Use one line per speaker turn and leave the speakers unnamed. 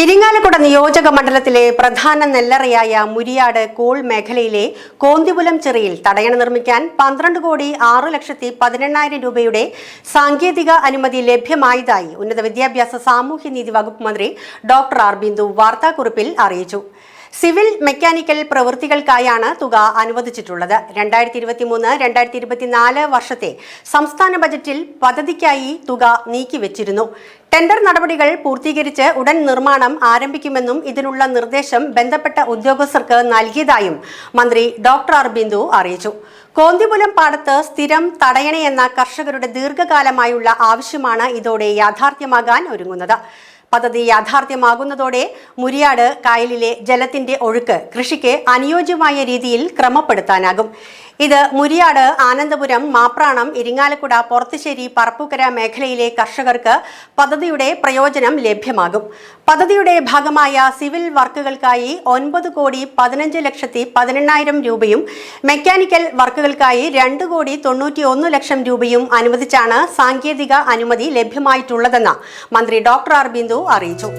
ഇരിങ്ങാലക്കുട നിയോജക മണ്ഡലത്തിലെ പ്രധാന നെല്ലറയായ മുരിയാട് കോൾ മേഖലയിലെ കോന്തിപുലം ചെറിയിൽ തടയണ നിർമ്മിക്കാൻ പന്ത്രണ്ട് കോടി ആറ് ലക്ഷത്തി പതിനെണ്ണായിരം രൂപയുടെ സാങ്കേതിക അനുമതി ലഭ്യമായതായി ഉന്നത വിദ്യാഭ്യാസ സാമൂഹ്യനീതി വകുപ്പ് മന്ത്രി ഡോക്ടർ ആർ ബിന്ദു വാർത്താക്കുറിപ്പിൽ അറിയിച്ചു. സിവിൽ മെക്കാനിക്കൽ പ്രവൃത്തികൾക്കായാണ് തുക അനുവദിച്ചിട്ടുള്ളത്. രണ്ടായിരത്തി ഇരുപത്തി മൂന്ന് രണ്ടായിരത്തി ഇരുപത്തിനാല് വർഷത്തെ സംസ്ഥാന ബജറ്റിൽ പദ്ധതിക്കായി തുക നീക്കിവെച്ചിരുന്നു. ടെൻഡർ നടപടികൾ പൂർത്തീകരിച്ച് ഉടൻ നിർമ്മാണം ആരംഭിക്കുമെന്നും ഇതിനുള്ള നിർദ്ദേശം ബന്ധപ്പെട്ട ഉദ്യോഗസ്ഥർക്ക് നൽകിയതായും മന്ത്രി ഡോക്ടർ ആർ ബിന്ദു അറിയിച്ചു. കോന്തിപുലം പാടത്ത് സ്ഥിരം തടയണയെന്ന കർഷകരുടെ ദീർഘകാലമായുള്ള ആവശ്യമാണ് ഇതോടെ യാഥാർത്ഥ്യമാകാൻ ഒരുങ്ങുന്നത്. പദ്ധതി യാഥാർത്ഥ്യമാകുന്നതോടെ മുരിയാട് കായലിലെ ജലത്തിന്റെ ഒഴുക്ക് കൃഷിക്ക് അനുയോജ്യമായ രീതിയിൽ ക്രമപ്പെടുത്താനാകും. ഇത് മുരിയാട് ആനന്ദപുരം മാപ്രാണം ഇരിങ്ങാലക്കുട പൊറത്തുശ്ശേരി പറപ്പൂക്കര മേഖലയിലെ കർഷകർക്ക് പദ്ധതിയുടെ പ്രയോജനം ലഭ്യമാകും. പദ്ധതിയുടെ ഭാഗമായ സിവിൽ വർക്കുകൾക്കായി ഒൻപത് കോടി പതിനഞ്ച് ലക്ഷത്തി പതിനെണ്ണായിരം രൂപയും മെക്കാനിക്കൽ വർക്കുകൾക്കായി രണ്ട് കോടി തൊണ്ണൂറ്റി ഒന്ന് ലക്ഷം രൂപയും അനുവദിച്ചാണ് സാങ്കേതിക അനുമതി ലഭ്യമായിട്ടുള്ളതെന്ന് മന്ത്രി ഡോക്ടർ ആർ ബിന്ദു അറിയിച്ചു.